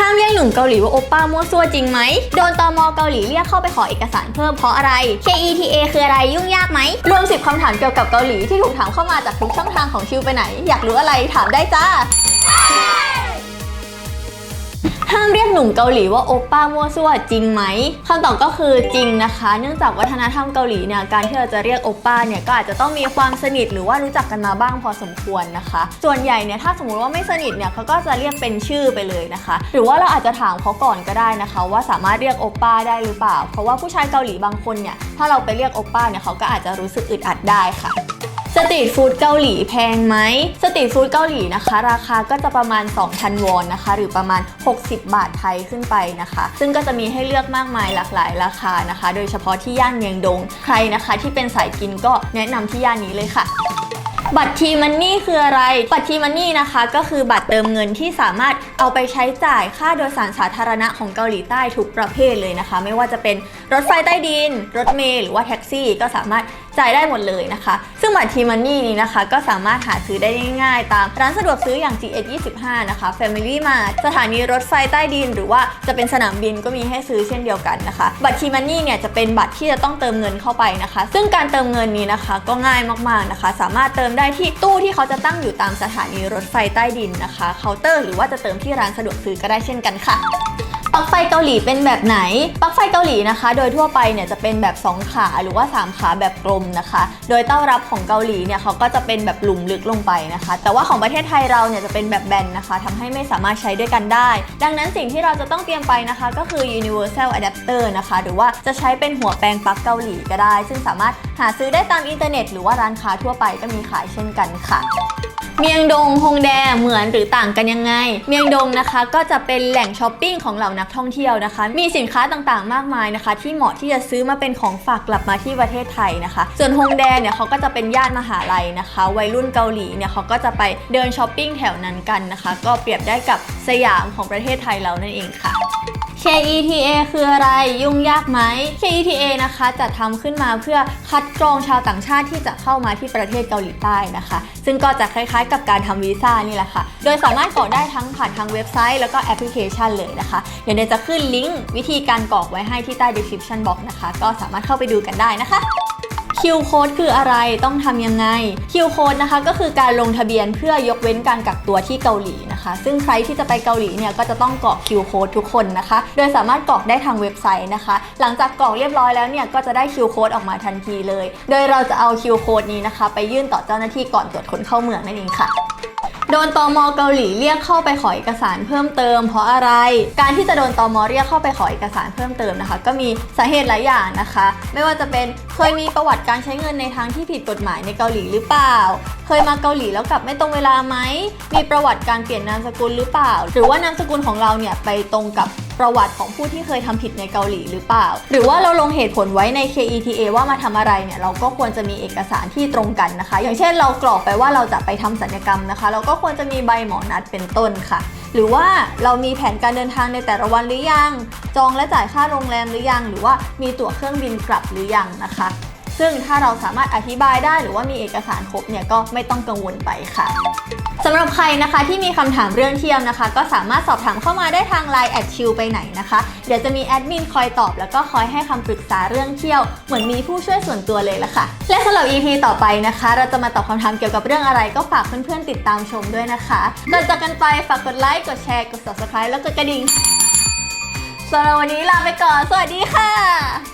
ห้ามเรียกหนุ่มเกาหลีว่าโอป้ามั่วซั่วจริงไหม โดนตมเกาหลีเรียกเข้าไปขอเอกสารเพิ่มเพราะอะไร KETA คืออะไรยุ่งยากไหม รวม 10 คำถามเกี่ยวกับเกาหลีที่ถูกถามเข้ามาจากทุกช่องทางของชิวไปไหน อยากรู้อะไรถามได้จ้า ห้ามเรียกหนุ่มเกาหลีว่าโอป้ามั่วซั่วจริงไหมคำตอบก็คือจริงนะคะ เนื่องจากวัฒนธรรมเกาหลีเนี่ยการที่เราจะเรียกโอป้าเนี่ยก็อาจจะต้องมีความสนิทหรือว่ารู้จักกันมาบ้างพอสมควรนะคะ ส่วนใหญ่เนี่ยถ้าสมมติว่าไม่สนิทเนี่ยเขาก็จะเรียกเป็นชื่อไปเลยนะคะ หรือว่าเราอาจจะถามเขาก่อนก็ได้นะคะ ว่าสามารถเรียกโอป้าได้หรือเปล่า เพราะว่าผู้ชายเกาหลีบางคนเนี่ยถ้าเราไปเรียกโอป้าเนี่ยเขาก็อาจจะรู้สึกอึดอัดได้ค่ะ ตรีทฟู้ดเกาหลีแพงไหมสตรีทฟู้ดเกาหลีนะคะ ราคาก็จะประมาณ 2,000 วอนนะคะ หรือประมาณ 60 บาทไทยขึ้นไปนะคะ ซึ่งก็จะมีให้เลือกมากมายหลากหลายราคานะคะ โดยเฉพาะที่ย่านเมียงดง ใครนะคะที่เป็นสายกินก็แนะนำที่ย่านนี้เลยค่ะบัตรทีมันนี่คืออะไร บัตรทีมันนี่นะคะ ก็คือบัตรเติมเงินที่สามารถเอาไปใช้จ่ายค่าโดยสารสาธารณะของเกาหลีใต้ทุกประเภทเลยนะคะ ไม่ว่าจะเป็นรถไฟใต้ดิน รถเมล์หรือว่าแท็กซี่ ก็สามารถ จ่ายได้หมดเลยนะคะ ซึ่งบัตรทีมันนี่นี้นะคะ ก็สามารถหาซื้อได้ง่ายๆ ตามร้านสะดวกซื้ออย่าง GS 25 นะคะ Family Mart สถานีรถไฟใต้ดิน หรือว่าจะเป็นสนามบินก็มีให้ซื้อเช่นเดียวกันนะคะ บัตรทีมันนี่เนี่ยจะเป็นบัตรที่จะต้องเติมเงินเข้าไปนะคะ ซึ่งการเติมเงินนี้นะคะ ก็ง่ายมากๆนะคะ สามารถเติมได้ที่ตู้ที่เขาจะตั้งอยู่ตามสถานีรถไฟใต้ดินนะคะเคาน์เตอร์หรือว่าจะเติมที่ร้านสะดวกซื้อก็ได้เช่นกันค่ะ ปลั๊กไฟเกาหลีเป็นแบบไหน ปลั๊กไฟเกาหลีนะคะ โดยทั่วไปเนี่ยจะเป็นแบบ 2 ขาหรือว่า 3 ขาแบบกลมนะคะ โดยเต้ารับของเกาหลีเนี่ยเขาก็จะเป็นแบบหลุมลึกลงไปนะคะ แต่ว่าของประเทศไทยเราเนี่ยจะเป็นแบบแบนนะคะทำให้ไม่สามารถใช้ด้วยกันได้ ดังนั้นสิ่งที่เราจะต้องเตรียมไปนะคะ ก็คือ universal adapter นะคะ หรือว่าจะใช้เป็นหัวแปลงปลั๊กเกาหลีก็ได้ ซึ่งสามารถหาซื้อได้ตามอินเทอร์เน็ต หรือว่าร้านค้าทั่วไปก็มีขายเช่นกันค่ะ เมียงดงฮงแดเหมือนหรือต่างกันยังไง เมียงดงนะคะก็จะเป็นแหล่งช้อปปิ้งของเหล่านักท่องเที่ยวนะคะ มีสินค้าต่างๆ มากมายนะคะ ที่เหมาะที่จะซื้อมาเป็นของฝากกลับมาที่ประเทศไทยนะคะ ส่วนฮงแดเนี่ยเขาก็จะเป็นย่านมหาลัยนะคะ วัยรุ่นเกาหลีเนี่ยเขาก็จะไปเดินช้อปปิ้งแถวนั้นกันนะคะ ก็เปรียบได้กับสยามของประเทศไทยเรานั่นเองค่ะ KETA คืออะไรยุ่งยากไหม KETA นะคะจะทำขึ้นมาเพื่อคัดกรองชาวต่างชาติที่จะเข้ามาที่ประเทศเกาหลีใต้นะคะ ซึ่งก็จะคล้ายๆ กับการทำวีซ่านี่แหละค่ะ โดยสามารถกรอกได้ทั้งผ่านทางเว็บไซต์แล้วก็แอปพลิเคชันเลยนะคะ เดี๋ยวเนจะขึ้นลิงก์วิธีการกรอกไว้ให้ที่ใต้ description box นะคะ ก็สามารถเข้าไปดูกันได้นะคะ คิวโค้ดคืออะไรต้องทำยังไงคิวโค้ดนะคะก็คือการลงทะเบียนเพื่อยกเว้นการกักตัวที่เกาหลีนะคะ ซึ่งใครที่จะไปเกาหลีเนี่ยก็จะต้องกรอกคิวโค้ดทุกคนนะคะ โดยสามารถกรอกได้ทางเว็บไซต์นะคะ หลังจากกรอกเรียบร้อยแล้วเนี่ยก็จะได้คิวโค้ดออกมาทันทีเลย โดยเราจะเอาคิวโค้ดนี้นะคะ ไปยื่นต่อเจ้าหน้าที่ก่อนตรวจคนเข้าเมืองนั่นเองค่ะ โดนตอมเกาหลีเรียกเข้าไปขอเอกสารเพิ่มเติม เพราะอะไร การที่จะโดนตอมเรียกเข้าไปขอเอกสารเพิ่มเติมนะคะ ก็มีสาเหตุหลายอย่างนะคะ ไม่ว่าจะเป็นเคยมีประวัติการใช้เงินในทางที่ผิดกฎหมายในเกาหลีหรือเปล่า เคยมาเกาหลีแล้วกลับไม่ตรงเวลาไหมมีประวัติการเปลี่ยนนามสกุลหรือเปล่า หรือว่านามสกุลของเราเนี่ยไปตรงกับ ประวัติของผู้ที่เคยทำผิดในเกาหลีหรือเปล่า หรือว่าเราลงเหตุผลไว้ใน KETA ว่ามาทำอะไรเนี่ยเราก็ควรจะมีเอกสารที่ตรงกันนะคะ อย่างเช่นเรากรอกไปว่าเราจะไปทำสัญญกรรมนะคะ เราก็ควรจะมีใบหมอนัดเป็นต้นค่ะหรือว่าเรามีแผนการเดินทางในแต่ละวันหรือยัง จองและจ่ายค่าโรงแรมหรือยัง หรือว่ามีตั๋วเครื่องบินกลับหรือยังนะคะ ซึ่งถ้าเราสามารถอธิบายได้หรือว่ามีเอกสารครบเนี่ยก็ไม่ต้องกังวลไปค่ะสำหรับใครนะคะที่มีคำถามเรื่องเที่ยวนะคะ ก็สามารถสอบถามเข้ามาได้ทาง Line แอดชิลไปไหนนะคะ เดี๋ยวจะมีแอดมินคอยตอบแล้วก็คอยให้คำปรึกษาเรื่องเที่ยว เหมือนมีผู้ช่วยส่วนตัวเลยละค่ะ และสำหรับ EP ต่อไปนะคะ เราจะมาตอบคำถามเกี่ยวกับเรื่องอะไร ก็ฝากเพื่อนๆติดตามชมด้วยนะคะก่อนจากกันไปฝากกดไลค์กดแชร์กด subscribe แล้วกดกระดิ่งสำหรับวันนี้ลาไปก่อน สวัสดีค่ะ